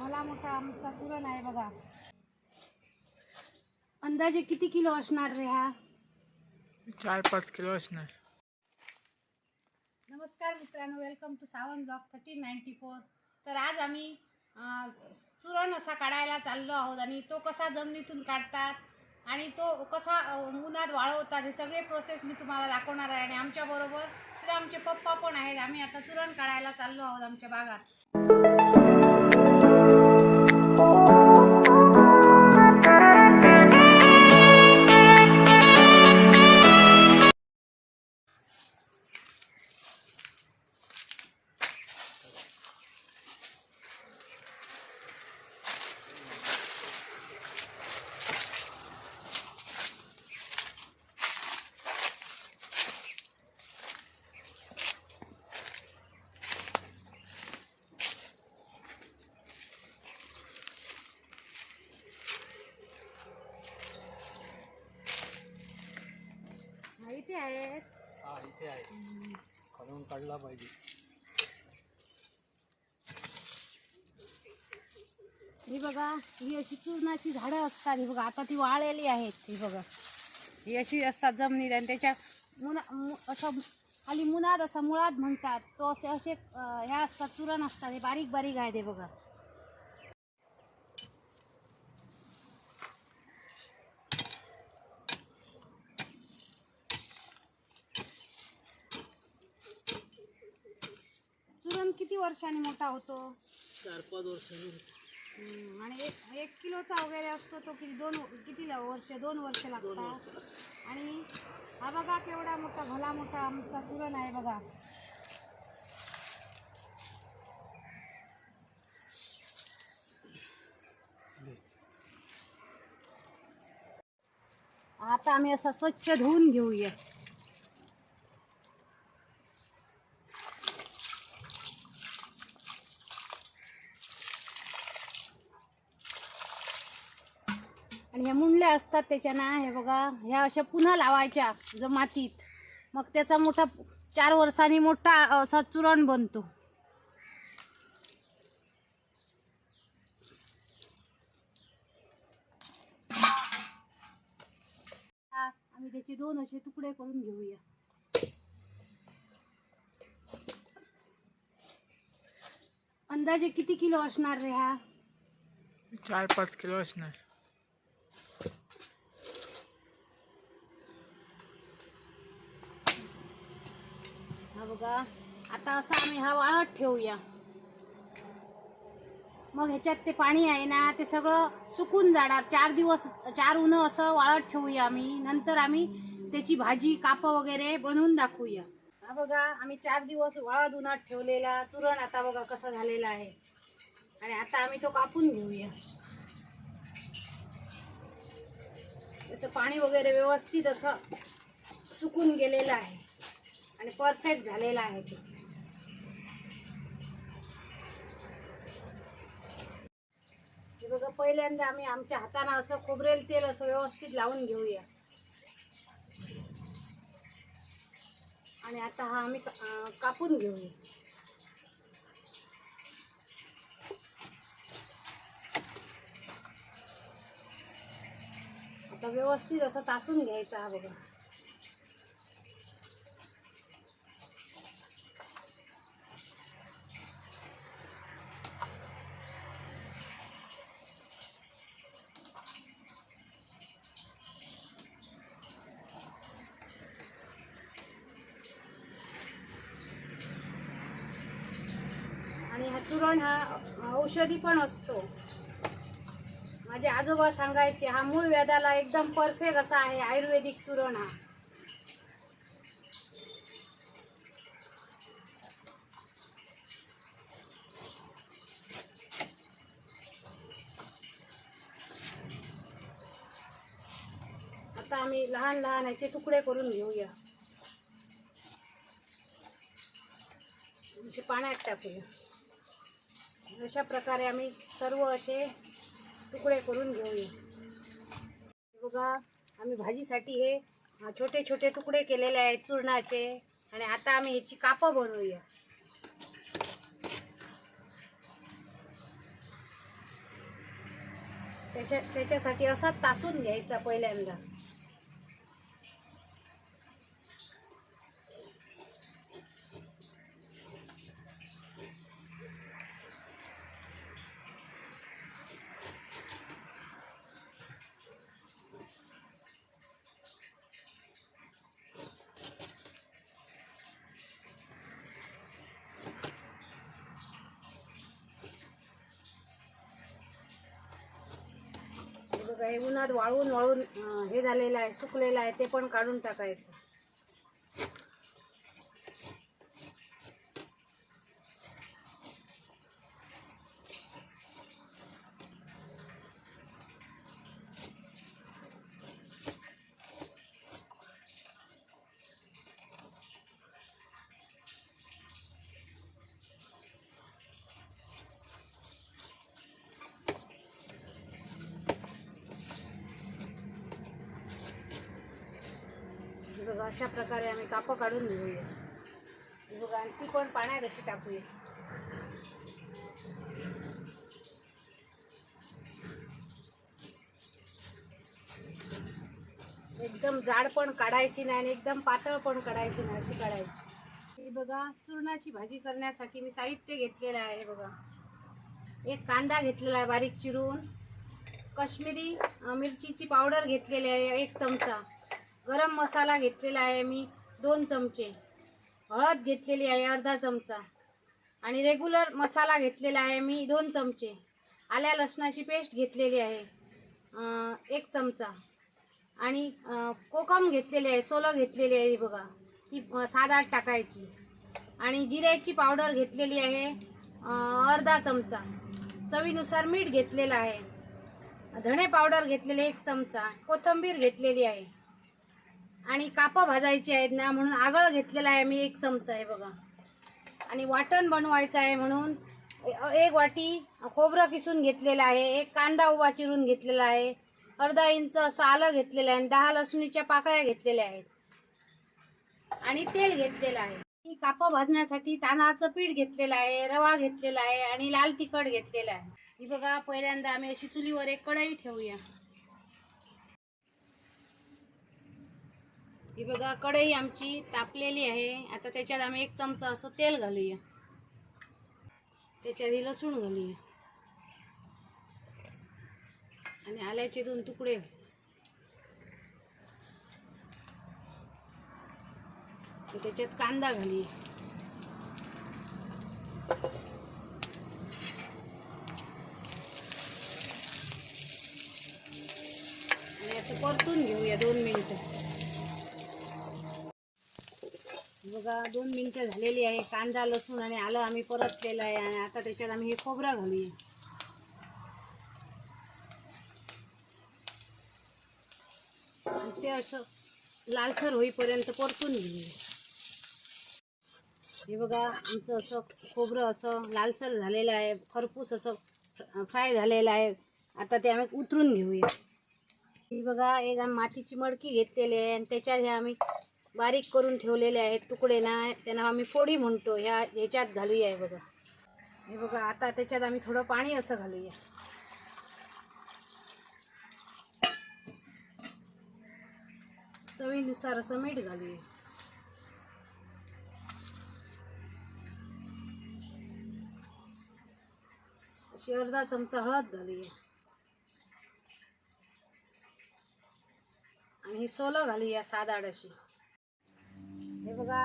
मला मोठा आमचा चुरण आहे बघा. अंदाजे किती किलो असणार रे हा? चार पाच किलो असणार. नमस्कार मित्रांनो welcome to Sawant blog thirteen ninety four तर आज आम्ही चुरण असा काढायला चाललो आहोत आणि तो कसा जमिनीतून काढतात आणि तो कसा उन्हात वाळवतात हे सगळे प्रोसेस मी तुम्हाला दाखवणार आहे. आणि आमच्याबरोबर श्री आमचे पप्पा पण आहेत. आम्ही आता चुरण काढायला चाललो आहोत आमच्या बागात माहिती आहे हा इथे आहे. खालून काढला पाहिजे. ही बघा ही अशी चूर्णाची झाडं असतात. ही बघा आता ती वाळलेली आहेत ही बघा. ही अशी असतात जमिनीत आणि त्याच्या मुना मु- असं खाली मुनाद असं मुळात म्हणतात. तो असे असे ह्या असतात चुरण असतात. हे बारीक बारीक आहे ते बघा. चुरण किती वर्षांनी मोठा होतो? चार पाच वर्ष हम्म, आणि एक एक किलोचा वगैरे असतो तो किती दोन किती ला- वर्ष दोन वर्ष लागतात. आणि हा बघा केवढा मोठा भला मोठा आमचा चुरण आहे बघा. आता आम्ही असा स्वच्छ धुवून घेऊया. आणि ह्या मुंडल्या असतात त्याच्या ना हे बघा ह्या अशा पुन्हा लावायच्या ज मातीत. मग त्याचा मोठा चार वर्षांनी मोठा असा चुरण बनतो. हा, आम्ही त्याचे दोन असे तुकडे करून घेऊया. अंदाजे किती किलो असणार रे हा? चार पाच किलो असणार. बघा. आता असं आम्ही हा वाळत ठेवूया. मग ह्याच्यात ते पाणी आहे ना ते सगळं सुकून जाणार. चार दिवस चार उन्ह असं वाळत ठेवूया आम्ही. नंतर आम्ही त्याची भाजी काप वगैरे बनवून दाखवूया. हा बघा आम्ही चार दिवस वाळत उन्हात ठेवलेला. चुरण आता बघा कसा झालेला आहे. आणि आता आम्ही तो कापून घेऊया. त्याचं पाणी वगैरे व्यवस्थित असं सुकून गेलेलं आहे. आणि परफेक्ट झालेला आहे ते. बघा पहिल्यांदा आम्ही आमच्या हाताने असं खोबरेल तेल असं व्यवस्थित लावून घेऊया. आणि आता हा आम्ही का- कापून घेऊया. आता व्यवस्थित असं तासून घ्यायचा हा बघा आणि हा चुरण हा औषधी पण असतो. माझे आजोबा सांगायचे हा मूळ व्याधाला एकदम परफेक्ट असा आहे आयुर्वेदिक चुरण हा आता आम्ही लहान लहान याचे तुकडे करून घेऊया. पाण्यात टाकूया. अशा प्रकारे आम्ही सर्व असे तुकडे करून घेऊया. बघा आम्ही भाजीसाठी हे छोटे छोटे तुकडे केलेले आहेत चूर्णाचे. आणि आता आम्ही ह्याची कापं बनवूया. त्याच्या त्याच्यासाठी असा तासून घ्यायचा पहिल्यांदा. हे हे उन्हात वाळून वाळून हे झालेलं आहे सुकलेलं आहे ते पण काढून टाकायचं. अशा प्रकारे आम्ही कापं काढून घेऊया. बघा आणि ती पण पाण्यात अशी टाकूया. एकदम जाड पण काढायची नाही आणि एकदम पातळ पण काढायची नाही अशी काढायची. ही बघा चूर्णाची भाजी करण्यासाठी मी साहित्य घेतलेलं आहे बघा. एक कांदा घेतलेला आहे बारीक चिरून. कश्मीरी मिरचीची पावडर घेतलेली आहे एक चमचा. गरम मसाला घेतलेला आहे मी दोन चमचे. हळद घेतलेली आहे अर्धा चमचा. आणि रेग्युलर मसाला घेतलेला आहे मी दोन चमचे. आल्या लसणाची पेस्ट घेतलेली आहे एक चमचा. आणि कोकम घेतलेली आहे सोलं घेतलेली आहे बघा. ती अ, सात आठ टाकायची. आणि जिऱ्याची पावडर घेतलेली आहे अर्धा चमचा. चवीनुसार मीठ घेतलेलं आहे. धणे पावडर घेतलेले एक चमचा. कोथिंबीर घेतलेली आहे. आणि कापं भाजायची आहेत ना म्हणून आगळ घेतलेला आहे मी एक चमचा आहे बघा. आणि वाटण बनवायचं आहे म्हणून एक वाटी खोबरं किसून घेतलेलं आहे एक कांदा उभा चिरून घेतलेला आहे अर्धा इंच असं आलं घेतलेलं आहे आणि दहा लसणीच्या पाकळ्या घेतलेल्या आहेत. आणि तेल घेतलेलं आहे. मी कापं भाजण्यासाठी तांदळाचं पीठ घेतलेलं आहे रवा घेतलेला आहे आणि लाल तिखट घेतलेला आहे. ही बघा पहिल्यांदा आम्ही अशी चुलीवर एक कढई ठेवूया. ही बघा कढई आमची तापलेली आहे. आता त्याच्यात आम्ही एक चमचा असं तेल घालूया. त्याच्यात ही लसूण घालूया. आणि आल्याचे दोन तुकडे त्याच्यात कांदा घालूया. आणि असं परतून घेऊया दोन मिनिटं. बघा दोन मिनटं झालेली आहे. कांदा लसूण आणि आलं आम्ही परतलेलं आहे आणि आता त्याच्यात आम्ही हे खोबरं घालूया. ते असं लालसर होईपर्यंत परतून घेऊया. हे बघा आमचं असं खोबरं असं लालसर झालेलं आहे. खरपूस असं फ्राय झालेलं आहे. आता ते आम्ही उतरून घेऊया. ही बघा एक आम्ही मातीची मडकी घेतलेली आहे आणि त्याच्यात हे आम्ही बारीक करून ठेवलेले आहेत तुकडे ना त्यांना आम्ही फोडी म्हणतो ह्या ह्याच्यात घालूया हे बघा. हे बघा आता त्याच्यात आम्ही थोडं पाणी असं घालूया. चवीनुसार असं मीठ घालूया. अशी अर्धा चमचा हळद घालूया. आणि ही सोलं घालूया साधाड अशी हे बघा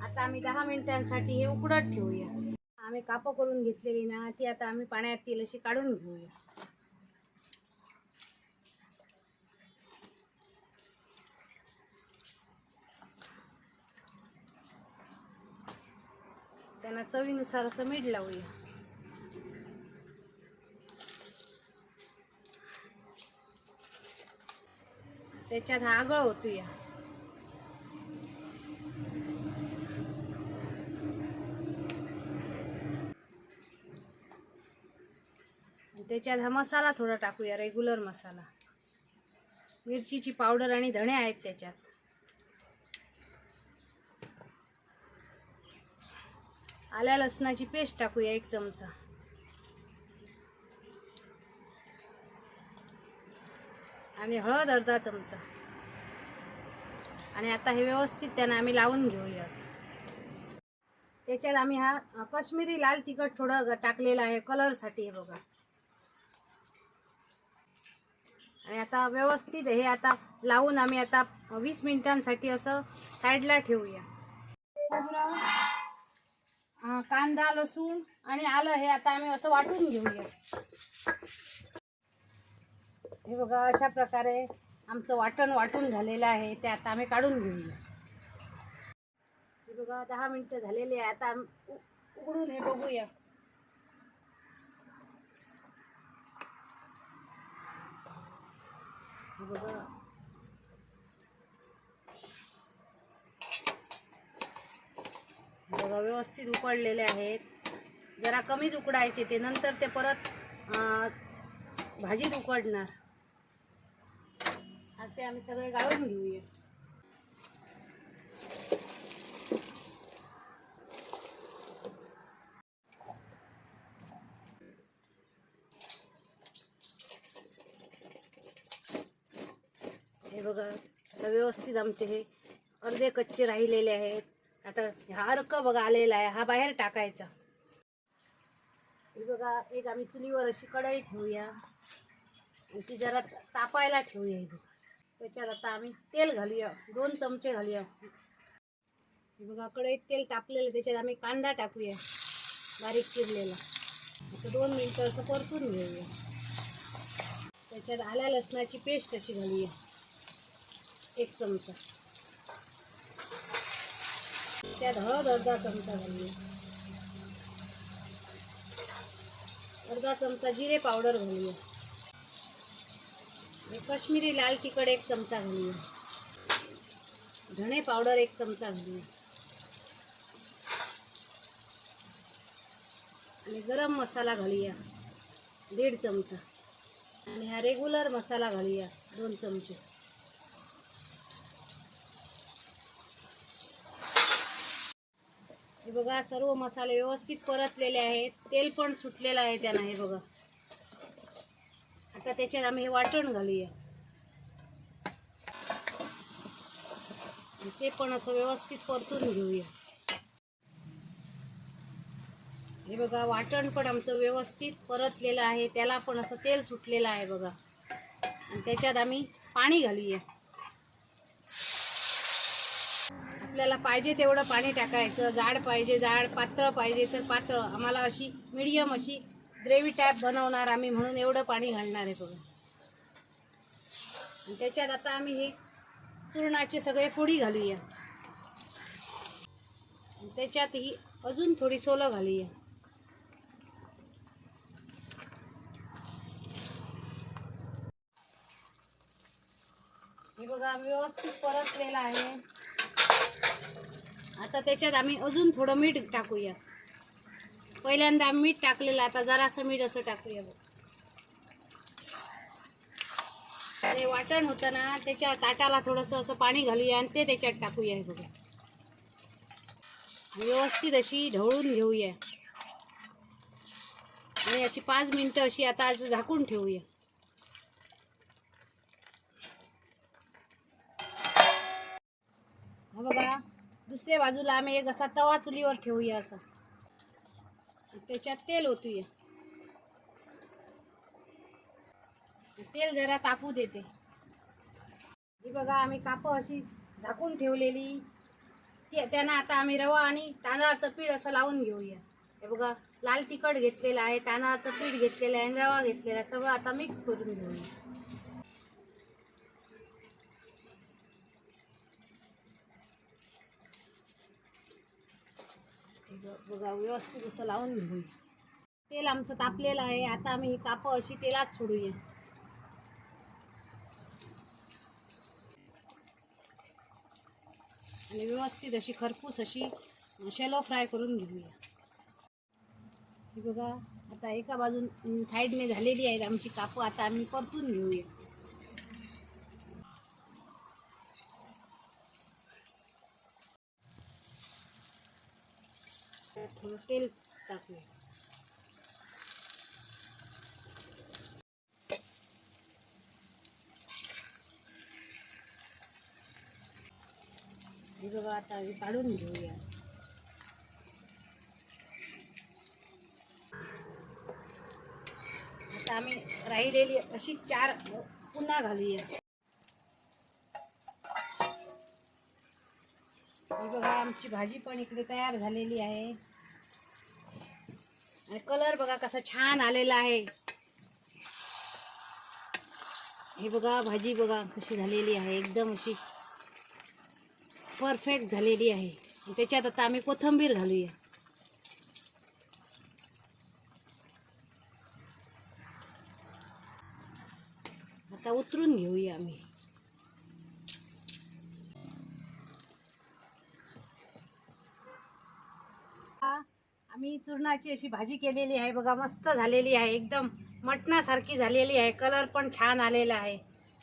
आता आम्ही दहा मिनिटांसाठी हे उकडत ठेवूया. आम्ही कापं करून घेतलेली ना ती आता आम्ही पाण्यात तील अशी काढून घेऊया. त्यांना चवीनुसार असं मीठ लावूया. त्याच्यात हा आगळ होतोया त्याच्यात हा मसाला थोडा टाकूया रेग्युलर मसाला. मिरचीची पावडर आणि धणे आहेत त्याच्यात. आल्या लसणाची पेस्ट टाकूया एक चमचा. आणि हळद अर्धा चमचा. आणि आता हे व्यवस्थित त्यानं आम्ही लावून घेऊया असं. त्याच्यात आम्ही हा कश्मीरी लाल तिखट थोडं टाकलेलं आहे कलरसाठी हे बघा. आणि आता व्यवस्थित हे आता लावून आम्ही आता वीस मिनिटांसाठी असं साईडला ठेवूया. कांदा लसूण आणि आलं हे आता आम्ही असं वाटून घेऊया. हे बघा अशा प्रकारे आमचं वाटण वाटून झालेलं आहे. ते आता आम्ही काढून घेऊया. हे बघा दहा मिनिटं झालेली आहे. आता उ- उघडून हे बघूया. बघा. बघा व्यवस्थित उकडलेले आहेत. जरा कमीच उकडायचे ते नंतर ते परत भाजीत उकडणार. आता ते आम्ही सगळे गाळून घेऊया हे बघा आता व्यवस्थित आमचे हे अर्धे कच्चे राहिलेले आहेत. आता हा अर्क बघा आलेला आहे. हा बाहेर टाकायचा. बघा एक आम्ही चुलीवर अशी कढई ठेवूया. आणि ती जरा तापायला ठेवूया हे त्याच्यात आता आम्ही तेल घालूया. दोन चमचे घालूया. बघा कढईत तेल तापलेलं त्याच्यात आम्ही कांदा टाकूया. बारीक चिरलेला. आता दोन मिनटं असं परतून घेऊया. त्याच्यात आल्या लसणाची पेस्ट अशी घालूया. एक चमचा. त्यात हळद अर्धा चमचा घालूया अर्धा चमचा जिरे पावडर घालूया आणि काश्मीरी लाल तिखट एक चमचा घालूया धणे पावडर एक चमचा घालूया आणि गरम मसाला घालूया. दीड चमचा. आणि हा रेग्युलर मसाला घालूया. दोन चमचे. हे बघा सर्व मसाले व्यवस्थित परतलेले आहेत. तेल पण सुटलेलं आहे त्यानं हे बघा. आता त्याच्यात आम्ही हे वाटण घालूया. ते पण असं व्यवस्थित परतून घेऊया. हे बघा वाटण पण आमचं व्यवस्थित परतलेलं आहे. त्याला पण असं तेल सुटलेलं आहे बघा. आणि त्याच्यात आम्ही पाणी घालूया. आपल्याला पाहिजे तेवढं पाणी टाकायचं जाड पाहिजे जाड पातळ पाहिजे तर पातळ आम्हाला अशी मिडियम अशी ग्रेव्ही टाईप बनवणार आम्ही म्हणून एवढं पाणी घालणार आहे बघा त्याच्यात आता आम्ही हे चूर्णाचे सगळे फोडी घालूया. त्याच्यात ही अजून थोडी सोलं घालूया. हे बघा आम्ही व्यवस्थित परतलेलं आहे. आता त्याच्यात आम्ही अजून थोडं मीठ टाकूया. पहिल्यांदा आम्ही मीठ टाकलेलं आता जरासं मीठ असं टाकूया बघ. ते वाटण होतं ना त्याच्या ताटाला थोडंसं असं पाणी घालूया आणि ते त्याच्यात टाकूया हे बघा. व्यवस्थित अशी ढवळून घेऊया. आणि अशी पाच मिनटं अशी आता आज झाकून ठेवूया हा बघा दुसऱ्या बाजूला आम्ही एक असा तवा चुलीवर ठेवूया असं. त्याच्यात तेल ओतूया. तेल जरा तापू देते. ही बघा आम्ही कापं अशी झाकून ठेवलेली. त्यांना आता आम्ही रवा आणि तांदळाचं पीठ असं लावून घेऊया. हे बघा लाल तिखट घेतलेलं आहे तांदळाचं पीठ घेतलेलं आहे आणि रवा घेतलेला आहे. सगळं आता मिक्स करून घेऊया. बघा व्यवस्थित असं लावून घेऊया. तेल आमचं तापलेलं आहे. आता आम्ही कापं अशी तेलात सोडूया. आणि व्यवस्थित अशी खरपूस अशी शेलो फ्राय करून घेऊया. बघा आता एका बाजून साईडने झालेली आहेत आमची कापं. आता आम्ही परतून घेऊया. थोडं तेल टाकूया. हे बघा आता हे काढून घेऊया. आता आम्ही राहिलेली अशी चार पुन्हा घालूया. हे बघा आमची भाजी पण इकडे तयार झालेली आहे. आणि कलर बघा कसा छान आलेला आहे. हे बघा भाजी बघा कशी झालेली आहे. एकदम अशी परफेक्ट झालेली आहे. त्याच्यात आता आम्ही कोथंबीर घालूया. आता उतरून घेऊया आम्ही हा, मी चूर्णाची अशी भाजी केलेली आहे बघा मस्त झालेली आहे एकदम मटणासारखी झालेली आहे कलर पण छान आलेला आहे.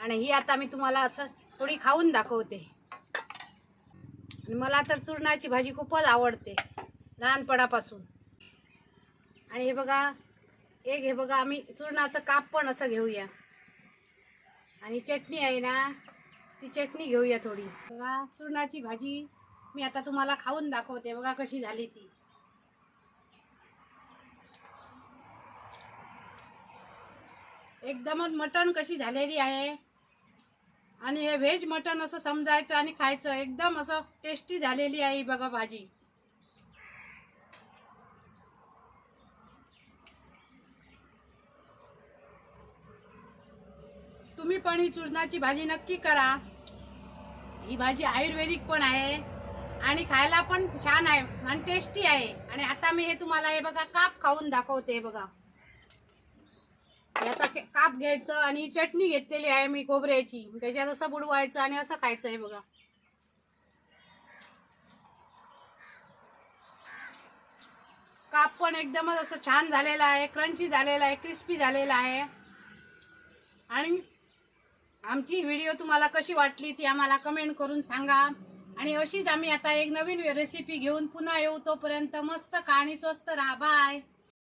आणि ही आता मी तुम्हाला असं थोडी खाऊन दाखवते. आणि मला तर चूर्णाची भाजी खूपच आवडते लहानपणापासून. आणि हे बघा एक हे बघा आम्ही चूर्णाचं काप पण असं घेऊया. आणि चटणी आहे ना ती चटणी घेऊया थोडी. बघा चूर्णाची भाजी मी आता तुम्हाला खाऊन दाखवते बघा कशी झाली ती. एकदमच मटण कशी झालेली आहे? आणि हे व्हेज मटण असं समजायचं आणि खायचं एकदम असं टेस्टी झालेली आहे ही बघा भाजी. तुम्ही पण ही चुरणाची भाजी नक्की करा. ही भाजी आयुर्वेदिक पण आहे आणि खायला पण छान आहे आणि टेस्टी आहे. आणि आता मी हे तुम्हाला हे बघा काप खाऊन दाखवते हे बघा. आता काप घ्यायचं आणि चटणी घेतलेली आहे मी खोबऱ्याची. त्याच्यात असं बुडवायचं आणि असं खायचं आहे बघा. काप पण एकदमच असं छान झालेला आहे क्रंची झालेला आहे क्रिस्पी झालेला आहे. आणि आमची व्हिडिओ तुम्हाला कशी वाटली ती आम्हाला कमेंट करून सांगा. आणि अशीच आम्ही आता एक नवीन रेसिपी घेऊन पुन्हा येऊ तोपर्यंत मस्त खा आणि स्वस्त राहा. बाय